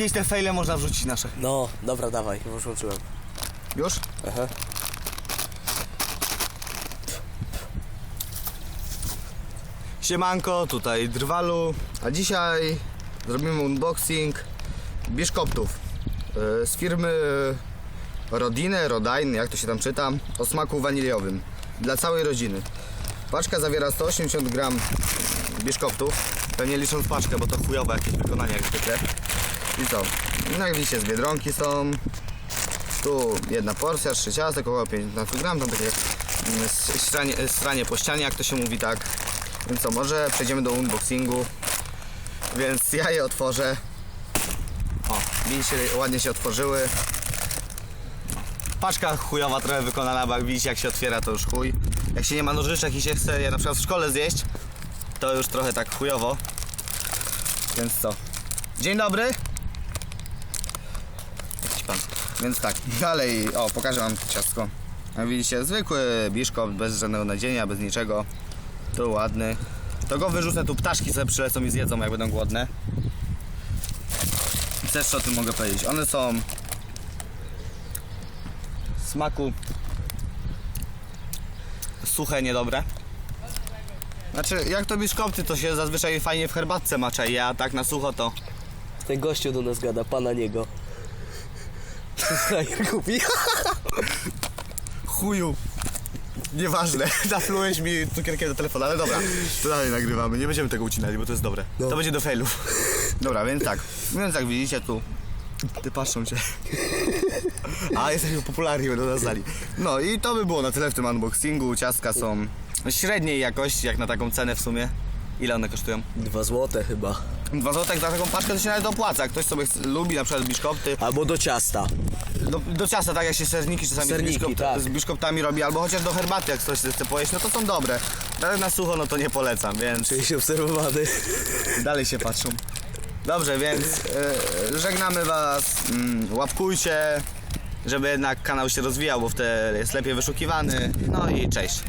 kiedyś te fejle można wrzucić nasze. No, dobra, dawaj, już włączyłem. Już? Aha. Siemanko, tutaj Drwalu, a dzisiaj zrobimy unboxing biszkoptów e, z firmy Rodine, Rodine, jak to się tam czyta, o smaku waniliowym dla całej rodziny. Paczka zawiera 180 gram biszkoptów, pewnie licząc paczkę, bo to chujowe jakieś wykonanie jak zwykle. I co? No jak widzicie z Biedronki są, tu jedna porcja, trzy ciastek, około 15 gram, tam takie mm, stranie, stranie po ścianie, jak to się mówi tak. Więc co, może przejdziemy do unboxingu. Więc ja je otworzę. O, widzicie, ładnie się otworzyły. Paczka chujowa trochę wykonana, bo jak widzicie jak się otwiera to już chuj. Jak się nie ma nożyczek i się chce je na przykład w szkole zjeść, to już trochę tak chujowo. Więc co? Dzień dobry. Więc tak, dalej, o, pokażę wam ciastko. Widzicie, zwykły biszkopt, bez żadnego nadzienia, bez niczego. Tu ładny. To go wyrzucę, tu ptaszki sobie przylecą i zjedzą, jak będą głodne. I co o tym mogę powiedzieć. One są smaku suche, niedobre. Znaczy, jak to biszkopty, to się zazwyczaj fajnie w herbatce macza ja tak na sucho to... Ten gościu do nas gada, pana niego. Frajer kupi. Chuju. Nieważne, zaplułeś mi cukierkiem do telefonu, ale dobra, to dalej nagrywamy, nie będziemy tego ucinali, bo to jest dobre. No. To będzie do failów. Dobra, więc tak, więc jak widzicie tu, ty patrzą cię. A, jesteśmy popularni, będą nas znali. No i to by było na tyle w tym unboxingu, ciastka są średniej jakości, jak na taką cenę w sumie. Ile one kosztują? Dwa złote chyba. 2 zł za taką paczkę to się nawet opłaca, jak ktoś sobie chce- lubi na przykład biszkopty, Albo do ciasta. Do, do ciasta, tak jak się serniki czasami Serniki, z, biszkopt, tak. z biszkoptami robi, albo chociaż do herbaty, jak ktoś chce pojeść, no to są dobre. Ale na sucho, no to nie polecam, więc Czyli się obserwowany. dalej się patrzą. Dobrze, więc e, żegnamy Was, mm, łapkujcie, żeby jednak kanał się rozwijał, bo wtedy jest lepiej wyszukiwany. No i cześć.